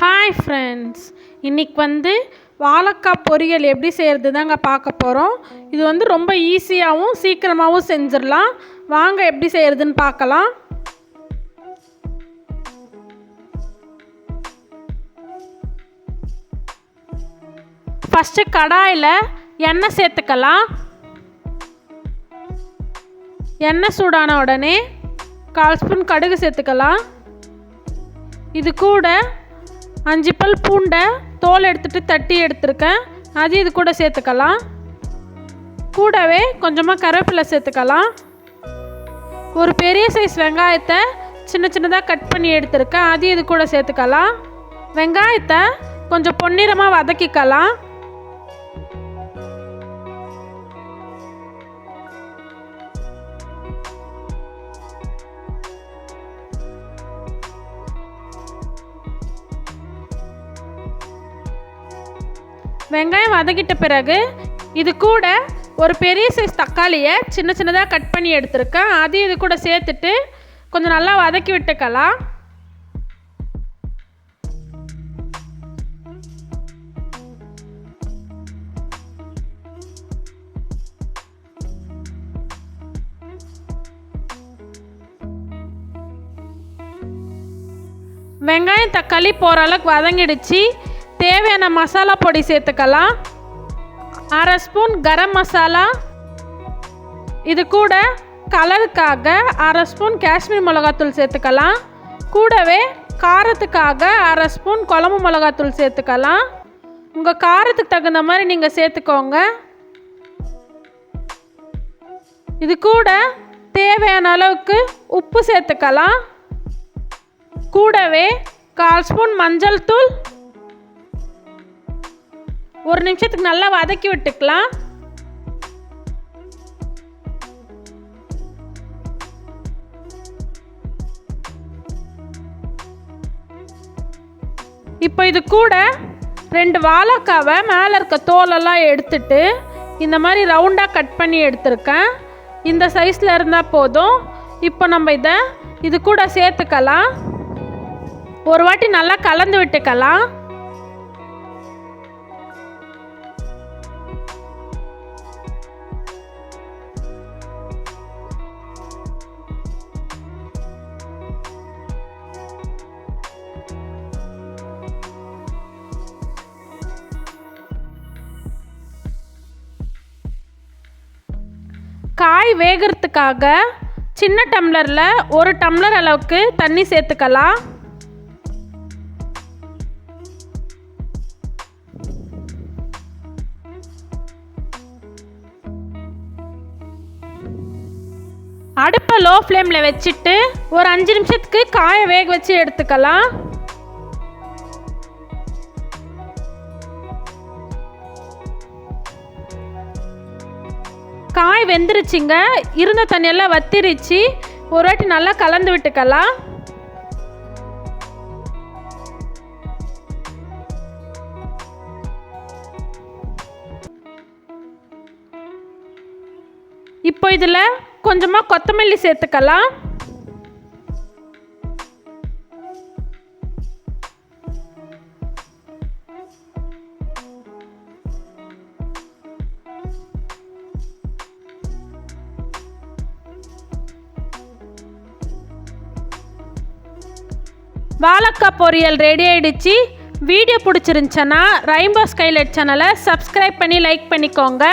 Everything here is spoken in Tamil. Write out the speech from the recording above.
ஹாய் ஃப்ரெண்ட்ஸ் இன்றைக்கி வந்து வாழைக்காய் பொரியல் எப்படி செய்கிறது தாங்க பார்க்க போகிறோம் இது வந்து ரொம்ப ஈஸியாகவும் சீக்கிரமாகவும் செஞ்சிடலாம். வாங்க எப்படி செய்கிறதுன்னு பார்க்கலாம். ஃபஸ்ட்டு கடாயில் எண்ணெய் சேர்த்துக்கலாம். எண்ணெய் சூடான உடனே கால் ஸ்பூன் கடுகு சேர்த்துக்கலாம். இது கூட அஞ்சு பல் பூண்டை தோல் எடுத்துகிட்டு தட்டி எடுத்திருக்கேன். அது இது கூட சேர்த்துக்கலாம். கூடவே கொஞ்சமாக கருவேப்பிலை சேர்த்துக்கலாம். ஒரு பெரிய சைஸ் வெங்காயத்தை சின்ன சின்னதாக கட் பண்ணி எடுத்திருக்கேன். அது இது கூட சேர்த்துக்கலாம். வெங்காயத்தை கொஞ்சம் பொன்னிறமாக வதக்கிக்கலாம். வெங்காயம் வதக்கிட்ட பிறகு இது கூட ஒரு பெரிய சைஸ் தக்காளியை சின்ன சின்னதாக கட் பண்ணி எடுத்திருக்கேன். அதையும் இது கூட சேர்த்துட்டு கொஞ்சம் நல்லா வதக்கி விட்டுக்கலாம். வெங்காயம் தக்காளி போகிற அளவுக்கு வதங்கிடுச்சு. தேவையான மசாலா பொடி சேர்த்துக்கலாம். அரை ஸ்பூன் கரம் மசாலா. இது கூட கலருக்காக அரை ஸ்பூன் காஷ்மீர் மிளகாத்தூள் சேர்த்துக்கலாம். கூடவே காரத்துக்காக அரை ஸ்பூன் குழம்பு மிளகாத்தூள் சேர்த்துக்கலாம். உங்கள் காரத்துக்கு தகுந்த மாதிரி நீங்கள் சேர்த்துக்கோங்க. இது கூட தேவையான அளவுக்கு உப்பு சேர்த்துக்கலாம். கூடவே கால் ஸ்பூன் மஞ்சள் தூள். ஒரு நிமிஷத்துக்கு நல்லா வதக்கி விட்டுக்கலாம். இப்போ இது கூட ரெண்டு வாழைக்காவை மேலே இருக்க தோலெல்லாம் எடுத்துட்டு இந்த மாதிரி ரவுண்டாக கட் பண்ணி எடுத்திருக்கேன். இந்த சைஸில் இருந்தால் போதும். இப்போ நம்ம இதை இது கூட சேர்த்துக்கலாம். ஒரு வாட்டி நல்லா கலந்து விட்டுக்கலாம். காய் வேகிறதுக்காக சின்ன டம்ளரில் ஒரு டம்ளர் அளவுக்கு தண்ணி சேர்த்துக்கலாம். அடுப்பை லோ ஃப்ளேமில் வச்சுட்டு ஒரு அஞ்சு நிமிஷத்துக்கு காயை வேக வச்சு எடுத்துக்கலாம். காய் வெந்துருச்சுங்க. இருந்த தண்ணியெல்லாம் வத்திருச்சு. ஒரு வாட்டி நல்லா கலந்து விட்டுக்கலாம். இப்போ இதில் கொஞ்சமாக கொத்தமல்லி சேர்த்துக்கலாம். வாழைக்காய் பொரியல் ரெடி ஆகிடுச்சி வீடியோ பிடிச்சிருந்துச்சின்னா ரெயின்போ ஸ்கைலைட் சேனலை சப்ஸ்கிரைப் பண்ணி லைக் பண்ணிக்கோங்க.